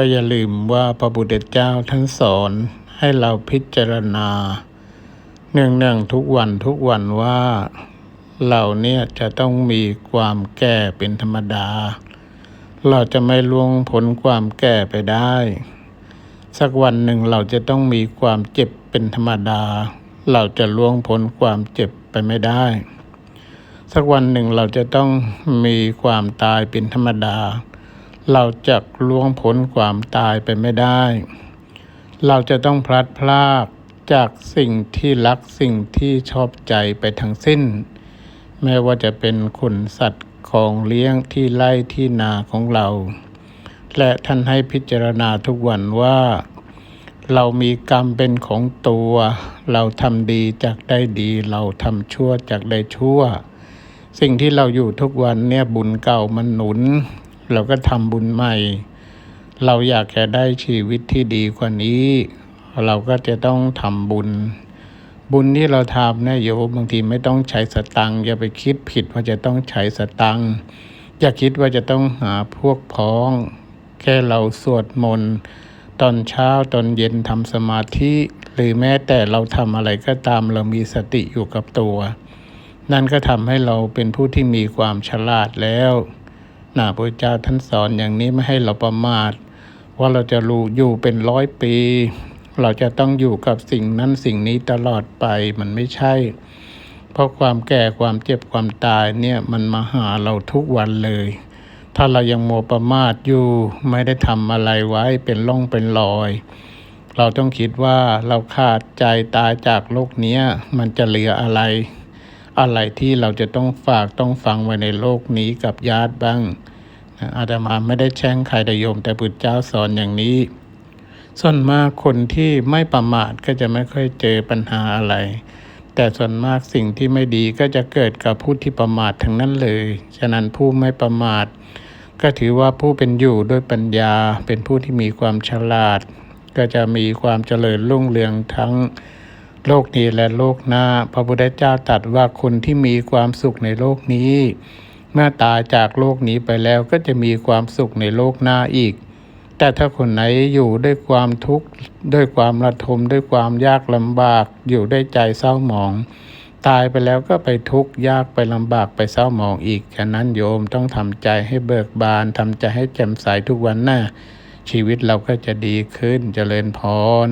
ก็อย่าลืมว่าพระพุทธเจ้าท่านสอนให้เราพิจารณา เนื่องๆทุกวันทุกวันว่าเราเนี่ยจะต้องมีความแก่เป็นธรรมดา เราจะไม่ล่วงพ้นความแก่ไปได้ สักวันหนึ่งเราจะต้องมีความเจ็บเป็นธรรมดา เราจะล่วงพ้นความเจ็บไปไม่ได้ สักวันหนึ่งเราจะต้องมีความตายเป็นธรรมดา เราจะล่วงพ้นความตายไปไม่ได้ เราจะต้องพลัดพรากจากสิ่งที่รักสิ่งที่ชอบใจไปทั้งสิ้น แม้ว่าจะเป็นขนสัตว์ของเลี้ยงที่ไล่ที่นาของเรา และท่านให้พิจารณาทุกวันว่า เรามีกรรมเป็นของตัว เราทำดีจากได้ดี เราทำชั่วจากได้ชั่ว สิ่งที่เราอยู่ทุกวันเนี่ยบุญเก่ามันหนุน เราก็ทำบุญใหม่ เราอยากจะได้ชีวิตที่ดีกว่านี้ เราก็จะต้องทำบุญ บุญที่เราทำเนี่ยโยบางทีไม่ต้องใช้สตังค์อย่าไปคิดผิดว่าจะต้องใช้สตังค์อย่าคิดว่าจะต้องหาพวกพ้อง แค่เราสวดมนต์ตอนเช้าตอนเย็นทำสมาธิหรือแม้แต่เราทำอะไรก็ตามเรามีสติอยู่กับตัว นั่นก็ทำให้เราเป็นผู้ที่มีความฉลาดแล้ว นะพระเจ้าท่านสอนอย่างนี้ไม่ให้เราประมาท ว่าเราจะรู้อยู่เป็นร้อยปี เราจะต้องอยู่กับสิ่งนั้นสิ่งนี้ตลอดไปมันไม่ใช่ เพราะความแก่ความเจ็บความตายเนี่ยมันมาหาเราทุกวันเลย ถ้าเรายังโมวประมาทอยู่ไม่ได้ทำอะไรไว้เป็นร่องเป็นรอยเราต้องคิดว่าเราขาดใจตายจากโลกนี้มันจะเหลืออะไร อะไรที่เราจะต้องฝากต้องฟังไว้ในโลกนี้กับญาติบ้างนะอาตมาไม่ได้แช่งใครแต่โยม แต่พุทธเจ้าสอนอย่างนี้ ส่วนมากคนที่ไม่ประมาทก็จะไม่ค่อยเจอปัญหาอะไร แต่ส่วนมากสิ่งที่ไม่ดีก็จะเกิดกับผู้ที่ประมาททั้งนั้นเลย ฉะนั้นผู้ไม่ประมาท ก็ถือว่าผู้เป็นอยู่ด้วยปัญญาเป็นผู้ที่มีความฉลาด ก็จะมีความเจริญรุ่งเรืองทั้ง โลกนี้และโลกหน้า พระพุทธเจ้าตรัสว่าคนที่มีความสุขในโลกนี้ เมื่อตายจากโลกนี้ไปแล้วก็จะมีความสุขในโลกหน้าอีก แต่ถ้าคนไหนอยู่ด้วยความทุกข์ด้วยความระทมด้วยความยากลำบาก อยู่ด้วยใจเศร้าหมอง ตายไปแล้วก็ไปทุกข์ยากไปลำบากไปเศร้าหมองอีกฉะนั้นโยมต้องทำใจให้เบิกบานทำใจให้แจ่มใสทุกวันหน้าชีวิตเราก็จะดีขึ้นเจริญพร